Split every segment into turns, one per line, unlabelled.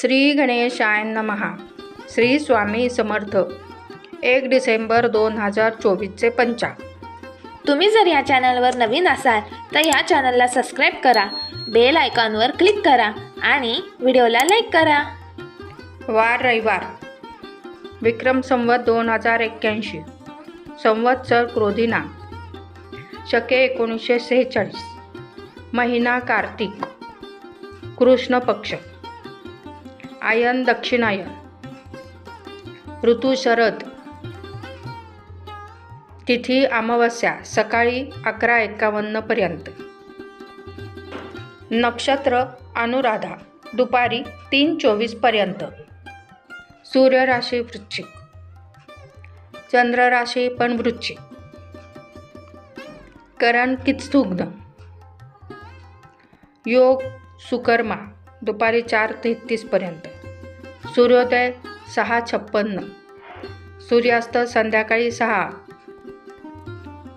श्री गणेशाय नमहा. श्री स्वामी समर्थ. एक डिसेंबर दोन हजार चोवीसचे पंचांग
तुम्ही जर या चॅनलवर नवीन असाल तर या चॅनलला सबस्क्राईब करा बेल आयकॉनवर क्लिक करा आणि व्हिडिओला लाईक करा.
वार रविवार. विक्रम संवत दोन हजार एक्क्याऐंशी. संवत्सर क्रोधिना. शके एकोणीसशे सेहेचाळीस. महिना कार्तिक. कृष्ण पक्ष. आयन दक्षिणायन ऋतू शरद. तिथी अमावस्या सकाळी अकरा एकावन्नपर्यंत नक्षत्र अनुराधा. दुपारी तीन चोवीसपर्यंत सूर्य राशी वृश्चिक. चंद्र राशी पण वृश्चिक. करण कित्सुग्न. योग सुकर्मा. दुपारी चार तेहतीसपर्यंत सूर्योदय सहा छप्पन्न. सूर्यास्त संध्याकाळी सहा.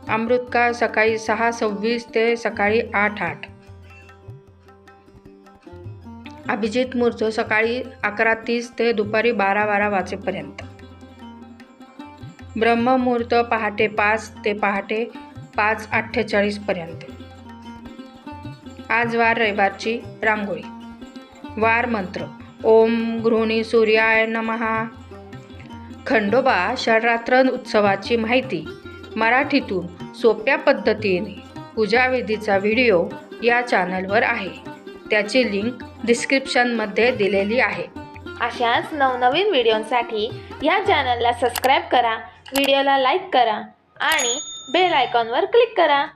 अमृतकाळ सकाळी सहा सव्वीस ते सकाळी आठ आठ. अभिजित मूर्त सकाळी अकरा तीस ते दुपारी बारा बारा वाजेपर्यंत. ब्रह्ममुहूर्त पहाटे पाच ते पहाटे पाच अठ्ठेचाळीसपर्यंत आज वार रविवारची रांगोळी. वार मंत्र. ओम गृहिणी सूर्याय नमहा खंडोबा शररात्र उत्सवाची माहिती मराठीतून सोप्या पद्धतीने पूजाविधीचा व्हिडिओ या चॅनलवर आहे. त्याची लिंक डिस्क्रिप्शनमध्ये दिलेली आहे.
अशाच नवनवीन व्हिडिओंसाठी या चॅनलला सबस्क्राईब करा व्हिडिओला लाईक करा आणि बेल आयकॉनवर क्लिक करा.